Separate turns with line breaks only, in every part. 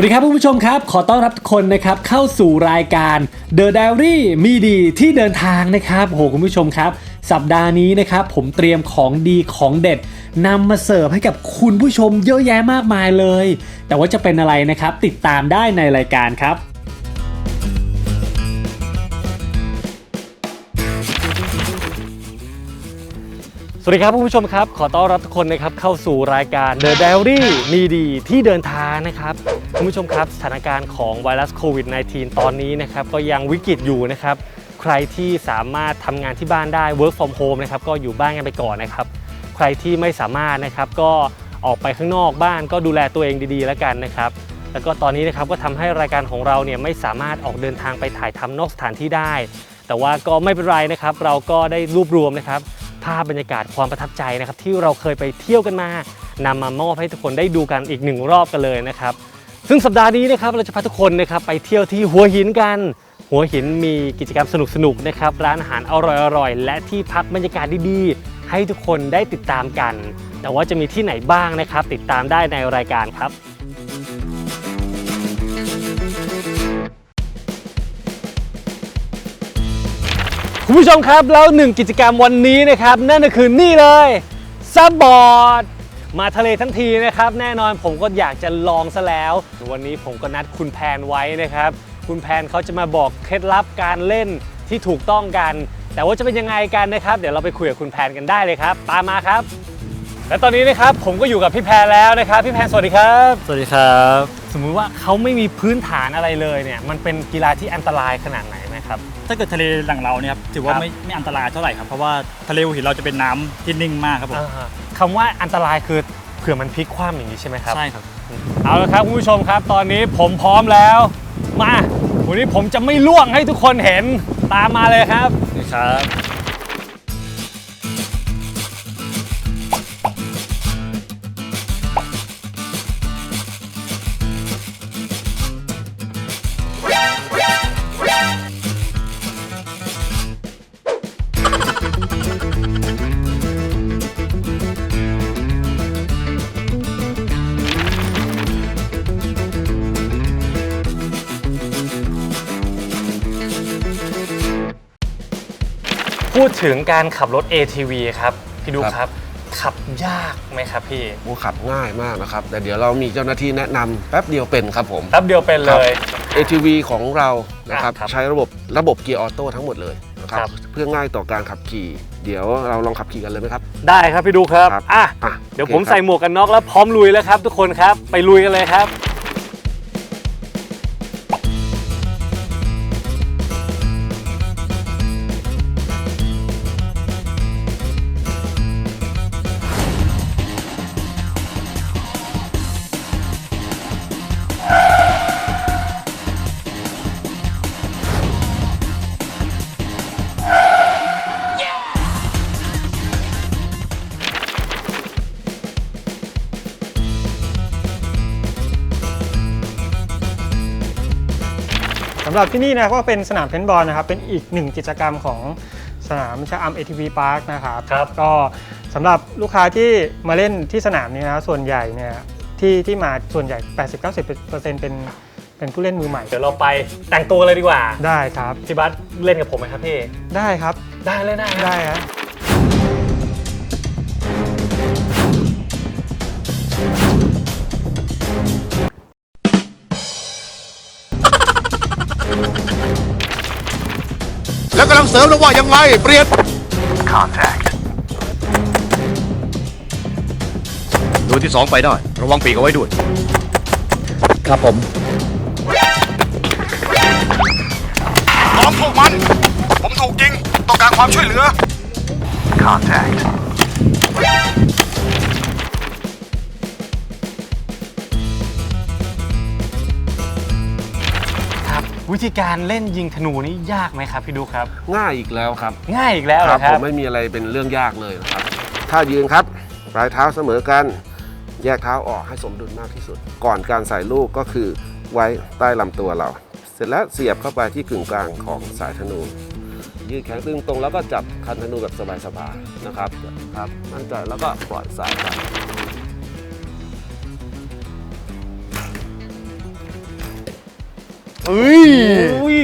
วัสดีครับผู้ชมครับ ขอต้อนรับทุกคนนะครับเข้าสู่รายการ The Diary มีดีที่เดินทางนะครับโหคุณผู้ชมครับ สัปดาห์นี้นะครับผมเตรียมของดีของเด็ดนำมาเสิร์ฟให้กับคุณผู้ชมเยอะแยะมากมายเลย แต่ว่าจะเป็นอะไรนะครับติดตามได้ในรายการครับ สวัสดีครับผู้ชมครับ ขอต้อนรับทุกคนนะครับเข้าสู่รายการ The Diary มีดีที่เดินทางนะครับคุณผู้ชมครับสถานการณ์ของไวรัสโควิด -19 ตอนนี้นะครับก็ยังวิกฤตอยู่นะครับ ใครที่สามารถทำงานที่บ้านได้ work from home นะครับก็อยู่บ้านกันไปก่อนนะครับ ใครที่ไม่สามารถนะครับก็ออกไปข้างนอกบ้านก็ดูแลตัวเองดีๆ แล้วกันนะครับ แล้วก็ตอนนี้นะครับก็ทำให้รายการของเราเนี่ยไม่สามารถออกเดินทางไปถ่ายทำนอกสถานที่ได้ แต่ว่าก็ไม่เป็นไรนะครับ เราก็ได้รวบรวมนะครับ ภาพบรรยากาศความประทับใจนะครับที่เราเคยไปเที่ยวกันมานำมามอบให้ทุกคนได้ดูกันอีกหนึ่งรอบกันเลยนะครับ ซึ่งสัปดาห์นี้นะครับเราจะพาทุกคนนะครับไปเที่ยวที่หัวหินกัน หัวหินมีกิจกรรมสนุกๆนะครับร้านอาหารอร่อยๆและที่พักบรรยากาศดีๆให้ทุกคนได้ติดตามกัน แต่ว่าจะมีที่ไหนบ้างนะครับ ติดตามได้ในรายการครับ คุณผู้ชมครับแล้วหนึ่งกิจกรรมวันนี้นะครับ นั่นก็คือนี่เลยซับบอร์ดมาทะเลทั้งทีนะครับ แน่นอนผมก็อยากจะลองซะแล้ว วันนี้ผมก็นัดคุณแพนไว้นะครับ คุณแพนเขาจะมาบอกเคล็ดลับการเล่นที่ถูกต้องกัน แต่ว่าจะเป็นยังไงกันนะครับ เดี๋ยวเราไปคุยกับคุณแพนกันได้เลยครับตามมาครับ และตอนนี้นะครับผมก็อยู่กับพี่แพนแล้วนะครับพี่แพนสวัสดีครับ
สวัสดีครับ
สมมุติว่าเขาไม่มีพื้นฐานอะไรเลยเนี่ยมันเป็นกีฬาที่อันตรายขนาดไหนไหมครับ
ถ้าเกิดทะเลหลังเราเนี่ยครับถือว่า
ครับ
ไม่ไม่อันตรายเท่าไหร่ครับเพราะว่าทะเลหัวหินเราจะเป็นน้ำที่นิ่งมากครับผม
อ่าคำว่าอันตรายคือเผื่อมันพลิกคว่ำอย่างนี้ใช่ไหมครับ
ใช่ครับ
เอาละครับคุณผู้ชมครับตอนนี้ผมพร้อมแล้ว มาวันนี้ผมจะไม่ล่วงให้ทุกคนเห็นตามมาเลยครับ
ครับ
ถึงการขับรถ ATV ครับพี่ดู
ครับ
ครับ ขับยากไหมครับพี่
โอ้ขับง่ายมากนะครับ แต่เดี๋ยวเรามีเจ้าหน้าที่แนะนำแป๊บเดียวเป็นครับผม
แป๊บเดียวเป็นเลย
ATV ของเรานะครับ
อะครับ
ใช้ระบบระบบเกียร์ออโต้ทั้งหมดเลยนะครับ
ครับ
เพื่อง่ายต่อการขับขี่ เดี๋ยวเราลองขับขี่กันเลยไหมครับ
ได้ครับพี่ดูครับ
ครับ
อะ
อะ
เดี๋ยว
โอค
ผม
ครับ
ใส่หมวกกันน็อกแล้วพร้อมลุยแล้วครับ ทุกคนครับไปลุยกันเลยครับำ
หรับที่นี่นะครับก็เป็นสนามเพนบอลนะครับ เป็นอีกหนึ่งกิจกรรมของสนามชะอำ ATV Park นะครับ
ครับ
ก็สำหรับลูกค้าที่มาเล่นที่สนามนี้นะส่วนใหญ่เนี่ยที่ที่มาส่วนใหญ่ 80-90%เป็นเป็นผู้เล่นมือใหม่
เดี๋ยวเราไปแต่งตัวเลยดีกว่า
ได้ครับ
พี่บัสเล่นกับผมไหมครับพี่
ได้ครับ
ได้เลยได้ครับ
ได้ครับ
แล้วกำลังเสริมแล้วว่ายังไง เปลี่ยนตัวที่สองไปได้ ระวังปีกเอาไว้ด้วย
ครับผม
ล้อมพวกมัน ผมถูกยิง ต้องการความช่วยเหลือ
ค วิธีการเล่นยิงธนูนี่ยากไหมครับพี่ดูครับ
ง่ายอีกแล้วครับ
ง่ายอีกแล้วเห
ค
ร
รั
อค
ผ
รับ
มไม่มีอะไรเป็นเรื่องยากเลยนะครับถ้ายืนครับปลายเท้าเสมอกัน แยกเท้าออกให้สมดุลมากที่สุด ก่อนการใส่ลูกก็คือไว้ใต้ลำตัวเรา เสร็จแล้วเสียบเข้าไปที่กึ่งกลางของสายธนู ยืดแขนตึงตรงแล้วก็จับคันธนูแบบสบายๆนะครับครับมั่นใจแล้วก็ปล่อยสายไป
เอ้ย
อุ้ย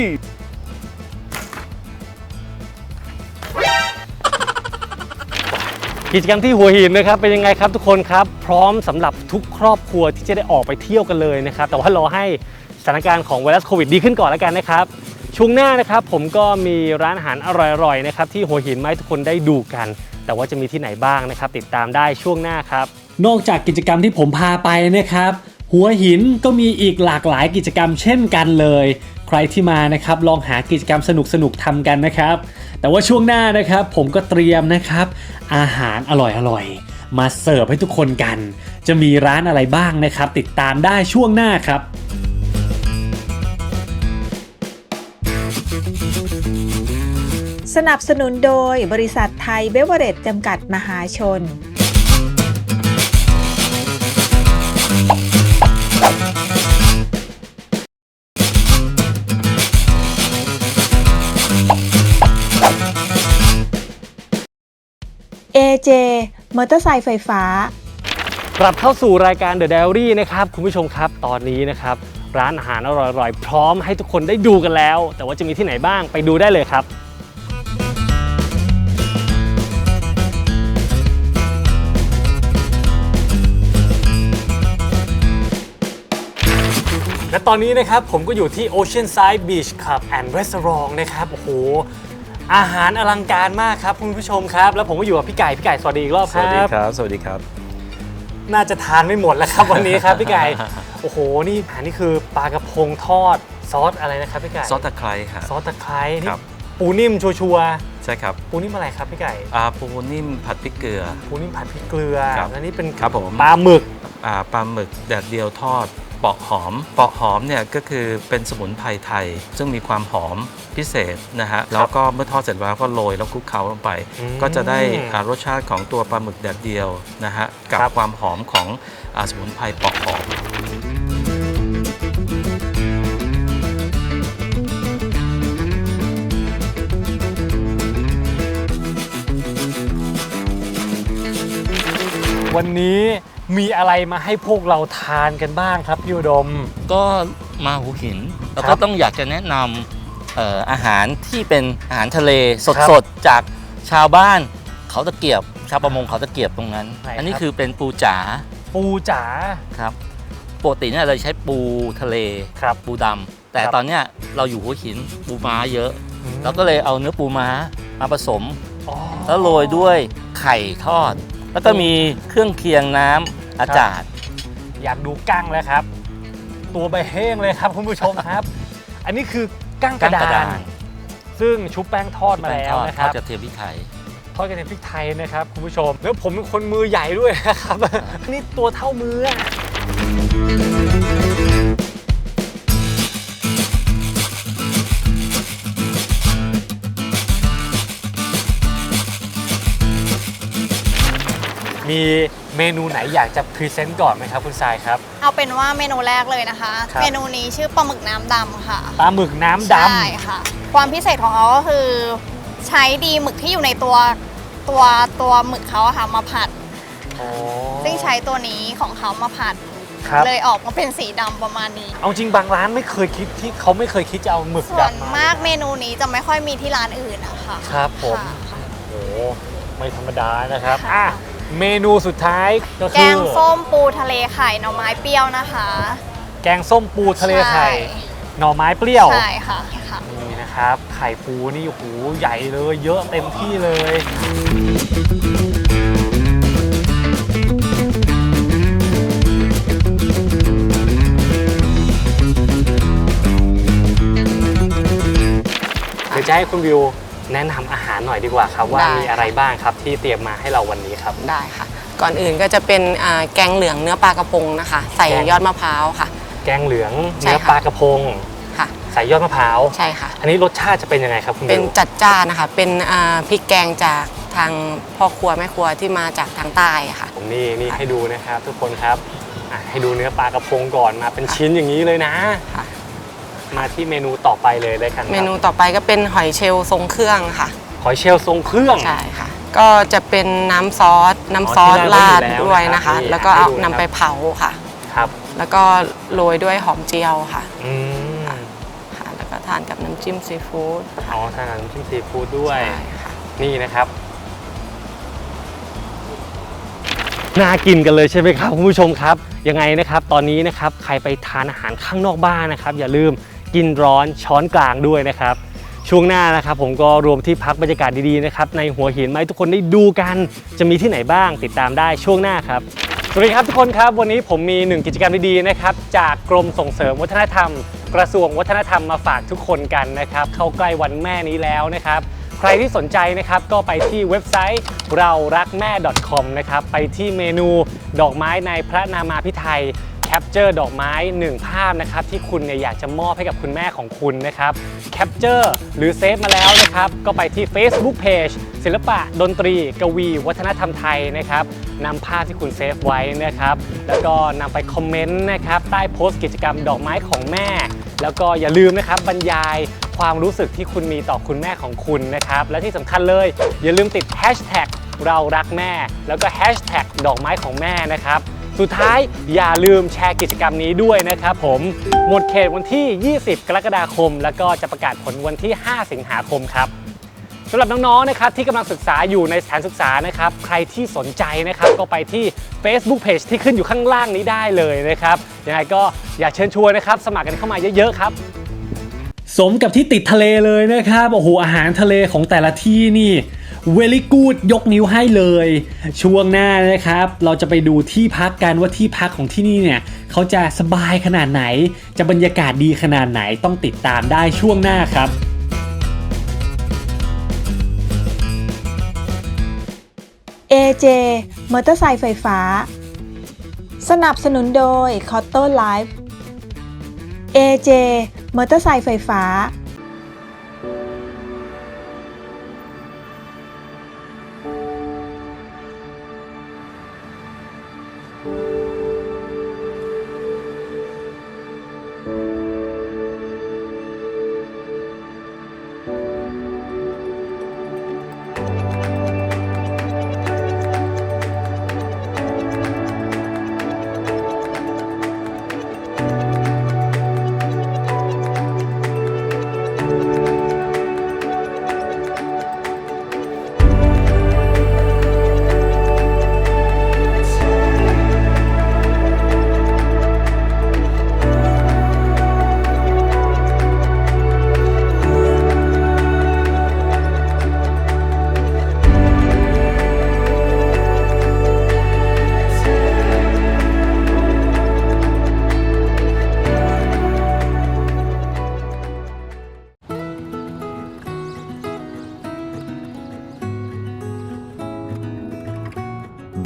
กิจกรรมที่หัวหินนะครับเป็นยังไงครับทุกคนครับ พร้อมสำหรับทุกครอบครัวที่จะได้ออกไปเที่ยวกันเลยนะครับ แต่ว่ารอให้สถานการณ์ของไวรัสโควิดดีขึ้นก่อนแล้วกันนะครับช่วงหน้านะครับผมก็มีร้านอาหารอร่อยๆนะครับที่หัวหินมาให้ทุกคนได้ดูกัน แต่ว่าจะมีที่ไหนบ้างนะครับ ติดตามได้ช่วงหน้าครับ
นอกจากกิจกรรมที่ผมพาไปนะครับ หัวหินก็มีอีกหลากหลายกิจกรรมเช่นกันเลย ใครที่มานะครับลองหากิจกรรมสนุกๆทำกันนะครับ แต่ว่าช่วงหน้านะครับผมก็เตรียมนะครับ อาหารอร่อยๆมาเสิร์ฟให้ทุกคนกัน จะมีร้านอะไรบ้างนะครับ ติดตามได้ช่วงหน้าครับ
สนับสนุนโดยบริษัทไทยเบเวอเรจจำกัดมหาชน AJ มอเตอร์ไซค์ไฟฟ้า
กลับเข้าสู่รายการ The Diary นะครับ คุณผู้ชมครับตอนนี้นะครับ ร้านอาหารอร่อยๆ พร้อมให้ทุกคนได้ดูกันแล้ว แต่ว่าจะมีที่ไหนบ้างไปดูได้เลยครับ และตอนนี้นะครับผมก็อยู่ที่ Oceanside Beach Club and Restaurant นะครับ โอ้โห อาหารอลังการมากครับคุณผู้ชมครับ แล้วผมก็อยู่กับพี่ไก่พี่ไก่สวัสดีอีกรอบครับ
สวัสดีครับ สวัสดีครับ
น่าจะทานไม่หมดแล้วครับวันนี้ครับพี่ไก่ โอ้โหนี่อาหารนี่คือปลากระพงทอดซอสอะไรนะครับพี่ไก่
ซอสตะไคร้ค่ะ
ซอสตะไคร้นี่
ครับ
ปูนิ่มชัวร์
ใช่ครับ
ๆปูนิ่มอะไรครับพี่ไก่
อ่าปูนิ่มผัดพริกเกลือ
ปูนิ่มผัดพริกเกลือ
ครับ
แล้วนี่เป็น
ครับผม
ปลาหมึก
อ่าปลาหมึกแดดเดียวทอด ปอกหอม ปอกหอมเนี่ยก็คือเป็นสมุนไพรไทย ซึ่งมีความหอมพิเศษนะฮะ แล้วก็เมื่อทอดเสร็จแล้วก็โรยแล้วคลุกเคล้าลงไป
อืม
ก็จะได้อ่ารสชาติของตัวปลาหมึกแดดเดียวนะฮะ กับ
ครับ
ความหอมของอาสมุนไพรปอกหอม
วันนี้ มีอะไรมาให้พวกเราทานกันบ้างครับพี่อุดม
ก็มาหูหินแล้ว
ครั
ก็
บ
ต้องอยากจะแนะนำเอ่ออาหารที่เป็นอาหารทะเล
ครับ
สดๆ จากชาวบ้านเขาตะเกียบ ชาวประมงเขาตะเกียบตรงนั้น
ไหนครับ
อันนี้คือเป็นปูจ๋า
ปูจ๋า
ครับปกติเนี่ยเราใช้ปูทะเล
ครับ
ปูดำแต่
ครับ
ตอนเนี้ยเราอยู่หัวหินปูม้าเยอะ
อืม
เราก็เลยเอาเนื้อปูม้ามาผสม
อ๋อ
แล้วโรยด้วยไข่ทอด แล้วก็มีเครื่องเคียงน้ำอาจารย์
อยากดูกั้งแล้วครับ ตัวใบเฮ้งเลยครับคุณผู้ชมครับ อันนี้คือกั้งก
กั้
ระ
งกระ
ดา
ดาน น
ซึ่งชุบแป้งทอดมา
แป้ง
แล้
ท
ว
อด
นะค
ทอ
รั
ด
บ
กระเทียมพริกไทย
ทอดกระเทียมพริกไทยนะครับคุณผู้ชม แล้วผมเป็นคนมือใหญ่ด้วยนะครับ นี่ตัวเท่ามืออะ มีเมนูไหนอยากจะพรีเซนต์ก่อนไหมครับคุณทรายครับ
เอาเป็นว่าเมนูแรกเลยนะคะ
ครับ
เมนูนี้ชื่อปลาหมึกน้ำดำค่ะ
ปลาหมึกน้ำด
ใช่ค่ะ ความพิเศษของเขาก็คือ ใช้ดีหมึกที่อยู่ในตัวตัวตัวหมึกเขาอะค่ะมาผัดำ
อ๋อ
ซึ่งใช้ตัวนี้ของเขามาผัด
ครับ
เลยออกมาเป็นสีดำประมาณนี้
เอาจริงบางร้านไม่เคยคิดที่เขาไม่เคยคิดจะเอาหมึก
ส่วน
ดำ
มากเมนูนี้จะไม่ค่อยมีที่ร้านอื่นอะค่ะ
ครับผม
ค่ะ
โอ้โหไม่ธรรมดานะครับอะ เมนูสุดท้ายก็
แก
คือง
ส้มปูทะเลไข่หน่อไม้เปรี้ยวนะคะ
แกงส้มปูทะเลไข่
ใช่
หน่อไม้เปรี้ยว
ใช่ค่ะค่ะ
นี่นะครับ ไข่ปูนี่โอ้โหใหญ่เลย เยอะเต็มที่เลย เดี๋ยวจะให้คุณวิว แนะนำอาหารหน่อยดีกว่าครับว่า
ได้
มีอะไรบ้างครับที่เตรียมมาให้เราวันนี้ครับ
ได้ค่ะ ก่อนอื่นก็จะเป็นอ่าแกงเหลืองเนื้อปลากระพงนะคะ ใส่
แกง
ยอดมะพร้าวค่ะ
แกงเหลือง
ใช่
เนื้อ
ค่ะ
ปลากระพง
ค่ะ
ใส่ยอดมะพร้าว
ใช่ค่ะ
อันนี้รสชาติจะเป็นยังไงครับคุณ
เป็น
บิว
จัดจ้านนะคะ เป็นอ่าพริกแกงจากทางพ่อครัวแม่ครัวที่มาจากทางใต้อะค่ะ
ผมนี่นี่ให้ดูนะครับ ทุกคนครับอะให้ดูเนื้อปลากระพงก่อนมาเป็นชิ้นอย่างนี้เลยนะ
ค่ะ
มาที่เมนูต่อไปเลยเลยกันครับ
เมนูต่อไปก็เป็นหอยเชลล์ทรงเครื่องค่ะ
หอยเชลล์ทรงเครื่อง
ใช่ค่ะ ก็จะเป็นน้ำซอส น้ำซอส
ที่
รา
รา
ด
ดไว้อยู่แล้ว
ด้วยนะคะ
นะครับนี่
แล้วก็เอา
ให้ดูนะครับ
นำไปเผาค่ะ
ครับ
แล้วก็โรยด้วยหอมเจียวค่ะ
อืม
ค่ะ แล้วก็ทานกับน้ำจิ้มซีฟู้ด
อ๋อทานกับน้ำจิ้มซีฟู้ดด้วย
ใช่ค่ะ
นี่นะครับ น่ากินกันเลยใช่ไหมครับคุณผู้ชมครับ ยังไงนะครับ ตอนนี้นะครับใครไปทานอาหารข้างนอกบ้านนะครับ อย่าลืม กินร้อนช้อนกลางด้วยนะครับ ช่วงหน้านะครับผมก็รวมที่พักบรรยากาศดีๆนะครับในหัวหินมาให้ทุกคนได้ดูกันจะมีที่ไหนบ้างติดตามได้ช่วงหน้าครับสวัสดีครับทุกคนครับวันนี้ผมมีหนึ่งกิจกรรมดีๆนะครับจากกรมส่งเสริมวัฒนธรรม กระทรวงวัฒนธรรมมาฝากทุกคนกันนะครับเข้าใกล้วันแม่นี้แล้วนะครับใครที่สนใจนะครับก็ไปที่เว็บไซต์เรารักแม่ .com นะครับไปที่เมนูดอกไม้ในพระนามาพิไทย แคปเจอร์ดอกไม้ 1 ภาพนะครับที่คุณเนี่ยอยากจะมอบให้กับคุณแม่ของคุณนะครับแคปเจอร์หรือเซฟมาแล้วนะครับก็ไปที่ Facebook Page ศิลปะดนตรี กวี วัฒนธรรมไทยนะครับนำภาพที่คุณเซฟไว้นะครับแล้วก็นำไปคอมเมนต์นะครับใต้โพสต์กิจกรรมดอกไม้ของแม่ แล้วก็อย่าลืมนะครับบรรยายความรู้สึกที่คุณมีต่อคุณแม่ของคุณนะครับและที่สำคัญเลย อย่าลืมติด Hashtag เรารักแม่ แล้วก็ Hashtag ดอกไม้ของแม่นะครับ สุดท้ายอย่าลืมแชร์กิจกรรมนี้ด้วยนะครับผมหมดเขตวันที่ 20 กรกฎาคม แล้วก็จะประกาศผลวันที่ 5 สิงหาคมครับสำหรับน้องๆ นะครับที่กำลังศึกษาอยู่ในสถานศึกษานะครับ ใครที่สนใจนะครับก็ไปที่ Facebook Page ที่ขึ้นอยู่ข้างล่างนี้ได้เลยนะครับยังไงก็อยากเชิญชวนนะครับ สมัครกันเข้ามาเยอะๆ ครับ
สมกับที่ติดทะเลเลยนะครับ โอ้โห อาหารทะเลของแต่ละที่นี่ เวลี่กูดยกนิ้วให้เลย ช่วงหน้านะครับ เราจะไปดูที่พักกันว่าที่พักของที่นี่เนี่ยเขาจะสบายขนาดไหน จะบรรยากาศดีขนาดไหนต้องติดตามได้ช่วงหน้าครับ
AJ มอเตอร์ไซค์ไฟฟ้า สนับสนุนโดย c o t t o Life AJ มอเตอร์ไซค์ไฟฟ้า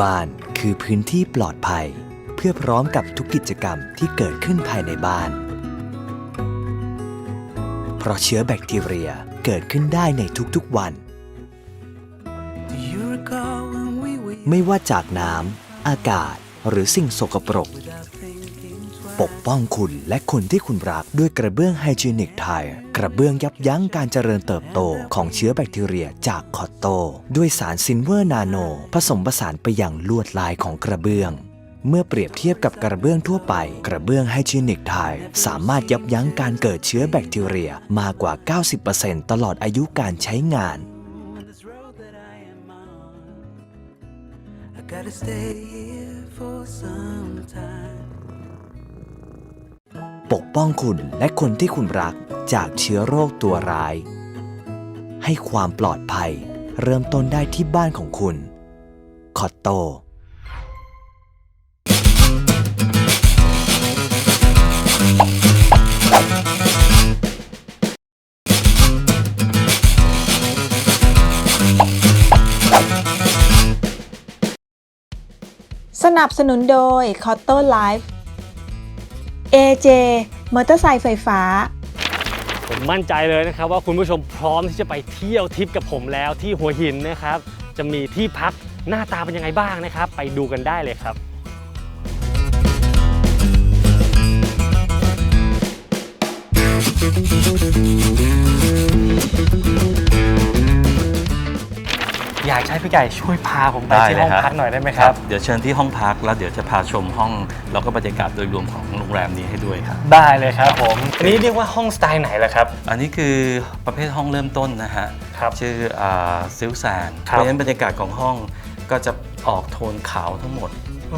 บ้านคือพื้นที่ปลอดภัย เพื่อพร้อมกับทุกกิจกรรมที่เกิดขึ้นภายในบ้าน เพราะเชื้อแบคทีเรียเกิดขึ้นได้ในทุกๆวัน ไม่ว่าจากน้ำอากาศหรือสิ่งสกปรก ปกป้องคุณและคนที่คุณรักด้วยกระเบื้องไฮจีนิกไทย กระเบื้องยับยั้งการเจริญเติบโตของเชื้อแบคทีเรียจากคอตโต ด้วยสารซินเวอร์นาโน ผสมผสานไปอย่างลวดลายของกระเบื้อง เมื่อเปรียบเทียบกับกระเบื้องทั่วไป กระเบื้องไฮจีนิกไทย สามารถยับยั้งการเกิดเชื้อแบคทีเรียมากกว่า 90%ตลอดอายุการใช้งาน
Gotta stay here for some
ปกป้องคุณและคนที่คุณรักจากเชื้อโรคตัวร้าย ให้ความปลอดภัยเริ่มต้นได้ที่บ้านของคุณ คอตโต
สนับสนุนโดย c o t t o ไลฟ์ AJ มอเตอร์ไซค์ไฟฟ้า
ผมมั่นใจเลยนะครับว่าคุณผู้ชมพร้อมที่จะไปเที่ยวทริปกับผมแล้วที่หัวหินนะครับ จะมีที่พักหน้าตาเป็นยังไงบ้างนะครับ ไปดูกันได้เลยครับ อยากจะให้พี่ไก่ช่วยพาผมไปที่ห้องพักหน่อยได้ไหมครับ
เดี๋ยวเชิญที่ห้องพักแล้วเดี๋ยวจะพาชมห้องแล้วก็บรรยากาศโดยรวมของโรงแรมนี้ให้ด้วยครับ
ได้เลยครับผมอันนี้เรียกว่าห้องสไตล์ไหนล่ะครับ
อันนี้คือประเภทห้องเริ่มต้นนะฮะชื่อซิลแซน
ครับ
เพราะฉะนั้นบรรยากาศของห้องก็จะออกโทนขาวทั้งหมด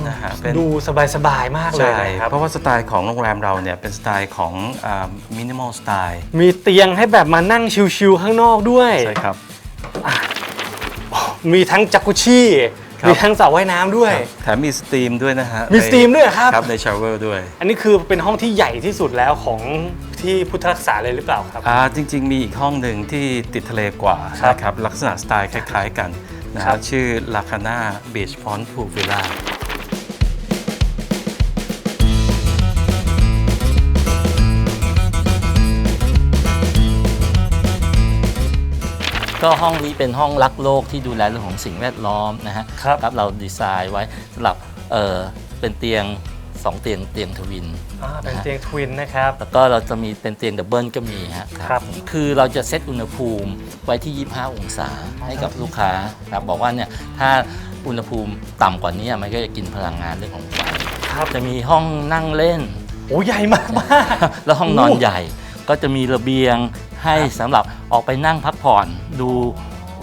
นะฮะเป็น
ดูสบายๆมากเลย
ใช่
นะครับ
เพราะว่าสไตล์ของโรงแรมเราเนี่ยเป็นสไตล์ของมินิมอลสไตล์
มีเตียงให้แบบมานั่งชิลๆข้างนอกด้วย
ใช่ครับ
มีทั้งจักรุชี่
ครับ
มีทั้งสระว่ายน้ำด้วย
แถมมีสตรีมด้วยนะฮะ
มีสตรีมด้วยเหรอครับ
ครับในชาวเวอร์ด้วย
อันนี้คือเป็นห้องที่ใหญ่ที่สุดแล้วของที่พุทธรักษาเลยหรือเปล่าครับ
อ่าจริง ๆ มีอีกห้องหนึ่งที่ติดทะเลกว่า
ครับ
นะครับลักษณะสไตล์คล้าย ๆ กันนะ
ครั
ฮะ
บ
ชื่อลาคาน่าบีชฟอนพูวิลล่า
ก็ห้องนี้เป็นห้องรักโลกที่ดูแลเรื่องของสิ่งแวดล้อมนะฮะครับเราดีไซน์ไว้สำหรับเออเป็นเตียง2เตียงเตียงทวิน
อ่าเป็นเตียงทวินนะครับ
แล้วก็เราจะมีเป็นเตียงดับเบิลก็มีฮะ
ครับ
คือเราจะเซตอุณหภูมิไว้ที่ 25 องศาให้กับลูกค้าครับบอกว่าเนี่ยถ้าอุณหภูมิต่ำกว่านี้มันก็จะกินพลังงานเรื่องของไฟ
ครับ
จะมีห้องนั่งเล่น
โอ้ใหญ่มากมาก
แล้วห้องนอน
โอ้
ใหญ่ก็จะมีระเบียง ให้สำหรับออกไปนั่งพักผ่อนดู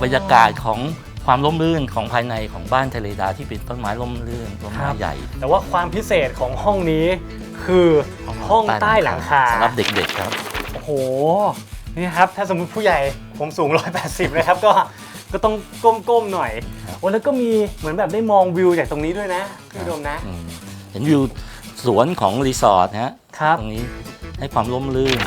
บรรยากาศของความร่มรื่นของภายในของบ้านทะเลดาวที่เป็นต้นไม้ร่มรื่นต้นไม้ใหญ่
แต่ว่าความพิเศษของห้องนี้คือห้องใต้หลังคา
สำหรับเด็กๆครับ
โอ้โห นี่ครับ ถ้าสมมติผู้ใหญ่ผมสูง 180 นะครับ ก็ก็ต้องก้มๆหน่อยโอ้แล้วก็มีเหมือนแบบได้มองวิวจากตรงนี้ด้วยนะพี่อุดมนะ
เห็นวิวสวนของรีสอร์ทนะฮะตรงนี้ให้ความร่มรื่น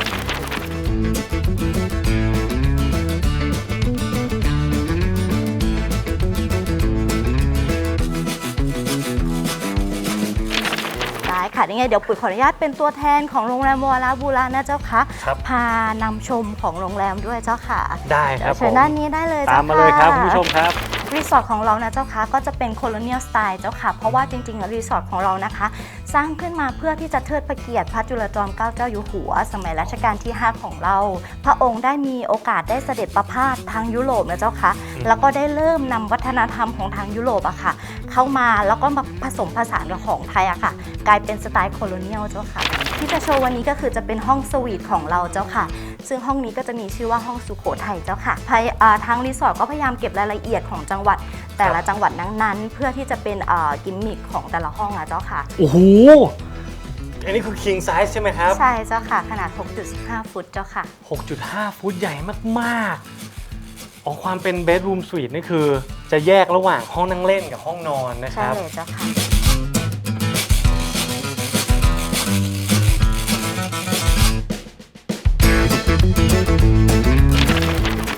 ค่ะยังไงเดี๋ยวปุ๋ยขออนุญาตเป็นตัวแทนของโรงแรมวาลาบูรานะเจ้าคะ
ครับ
พานำชมของโรงแรมด้วยเจ้าค่ะ
ได้ครับ
เชิญ
ผม
ด้านนี้ได้เลย
ตาม
เจ้า
มาเลยครับะคุณผู้ชมครับ
รีสอร์ทของเรานะเจ้าคะก็จะเป็นโคโลเนียลสไตล์เจ้าค่ะ เพราะว่าจริงๆแล้วรีสอร์ทของเรานะคะ สร้างขึ้นมาเพื่อที่จะเทิดพระเกียรติพระจุลจอมเกล้าเจ้าอยู่หัว สมัยรัชกาลที่ 5 ของเรา พระองค์ได้มีโอกาสได้เสด็จประพาสทางยุโรปนะเจ้าคะ แล้วก็ได้เริ่มนำวัฒนธรรมของทางยุโรปอะค่ะ เข้ามาแล้วก็มาผสมผสานกับของไทยอะค่ะ กลายเป็นสไตล์โคโลเนียลเจ้าค่ะ ที่จะโชว์วันนี้ก็คือจะเป็นห้องสวีทของเราเจ้าค่ะ ซึ่งห้องนี้ก็จะมีชื่อว่าห้องสุโขทัยเจ้าค่ะภายอ่าทางรีสอร์ทก็พยายามเก็บรายละเอียดของจังหวัดแต่ละจังหวัดนั้นๆ เพื่อที่จะเป็นอ่ากิมมิคของแต่ละห้องอะเจ้าค่ะ
โอ้โหอันนี้คือ king size ใช่ไหมครับ
ใช่เจ้าค่ะ ขนาด 6.5 ฟุตเจ้าค่ะ
6.5 ฟุตใหญ่มาก ๆ อ๋อความเป็น bedroom suite นี่คือ จะแยกระหว่างห้องนั่งเล่นกับห้องนอนนะค
ใช่
รับ
เลยเจ้าค่ะ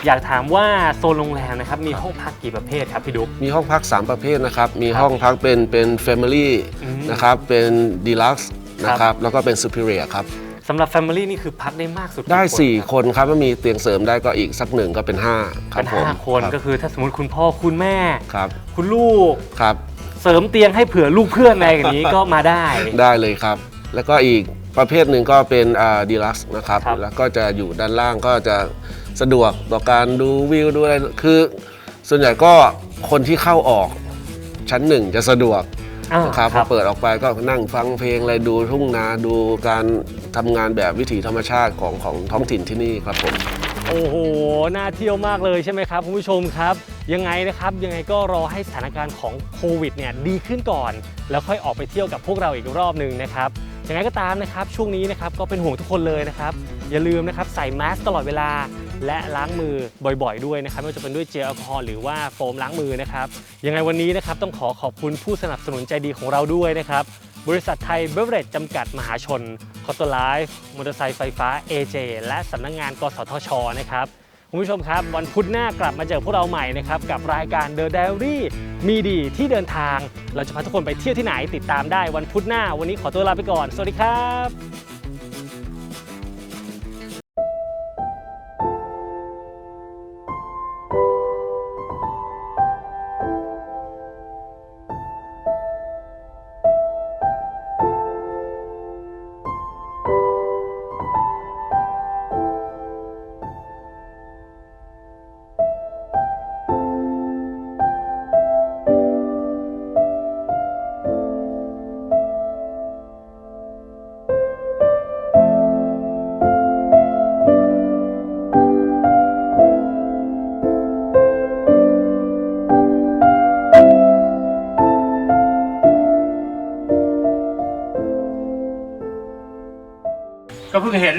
อยากถามว่าโซนโรงแรมนะครับมีห้องพักกี่ประเภทครับพี่ดุ๊ก
มีห้องพัก 3 ประเภทนะครับ มี
ครับ
ห้องพักเป็นเป็น Family
อืม
นะครับ เป็น Deluxe
ครับ
นะครับ แล้วก็เป็น Superior ครับ
สำหรับ Family นี่คือพักได้มากสุดกี่
ได้
คน
4คนครับถ้ามีเตียงเสริมได้ก็อีกสักหนึ่งก็เป็น 5 ครั
เป็
บ
น
ผม
ห้าคน
รับ
ก็คือถ้าสมมติคุณพ่อคุณแม่
ครับ
คุณลูก
ครับ
เสริมเตียงให้เผื่อลูกเพื่อนอะไรอย่างนี้ ก็มาได้
ได้เลยครับ แล้วก็อีกประเภทหนึ่งก็เป็นอ่า Deluxe นะครับ แล้วก็จะอยู่ด้านล่างก็จะสะดวกต่อการดูวิวดูอะไร คือ ส่วนใหญ่ก็คนที่เข้าออกชั้นหนึ่งจะสะดวก
อ่าน
นะครับ
ค
พ
รั
อบ เปิดออกไปก็นั่งฟังเพลงอะไรดูทุ่งนาดูการทำงานแบบวิถีธรรมชาติของของท้องถิ่นที่นี่ครับผม
โอ้โห น่าเที่ยวมากเลยใช่ไหมครับคุณผู้ชมครับ ยังไงนะครับ ยังไงก็รอให้สถานการณ์ของโควิดเนี่ยดีขึ้นก่อน แล้วค่อยออกไปเที่ยวกับพวกเราอีกรอบหนึ่งนะครับ ยังไงก็ตามนะครับ ช่วงนี้นะครับก็เป็นห่วงทุกคนเลยนะครับ อย่าลืมนะครับใส่แมสตลอดเวลา และล้างมือบ่อยๆด้วยนะครับไม่ว่าจะเป็นด้วยเจลแอลกอฮอล์หรือว่าโฟมล้างมือนะครับยังไงวันนี้นะครับต้องขอขอบคุณผู้สนับสนุนใจดีของเราด้วยนะครับบริษัทไทยเบเวอเรจจำกัดมหาชนคอตไลฟ์มอเตอร์ไซค์ไฟฟ้า AJ และสำนักงงาน กสทช นะครับคุณผู้ชมครับ วันพุธหน้ากลับมาเจอพวกเราใหม่นะครับ กับรายการ The Diary มีดีที่เดินทาง เราจะพาทุกคนไปเที่ยวที่ไหนติดตามได้วันพุธหน้า วันนี้ขอตัวลาไปก่อน สวัสดีครับ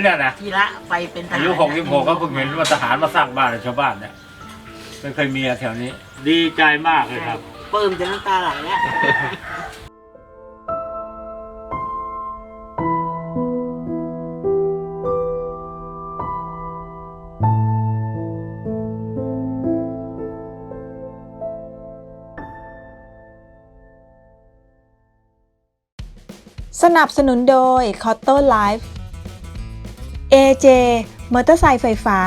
เนี่ยนะ
ทีละไปเป็นทหาร
อายุหกสิบหกก็เพิ่งเห็นว่าทหารมาสร้างบ้านให้ชาวบ้านเนี่ยไม่เคยมีอะแถวนี้ ดีใจมากเลยครับ
ปลื้มจนน้ำตาไหลแล้ว
สนับสนุนโดย c o t t o Life AJ มอเตอร์ไซค์ไฟฟ้า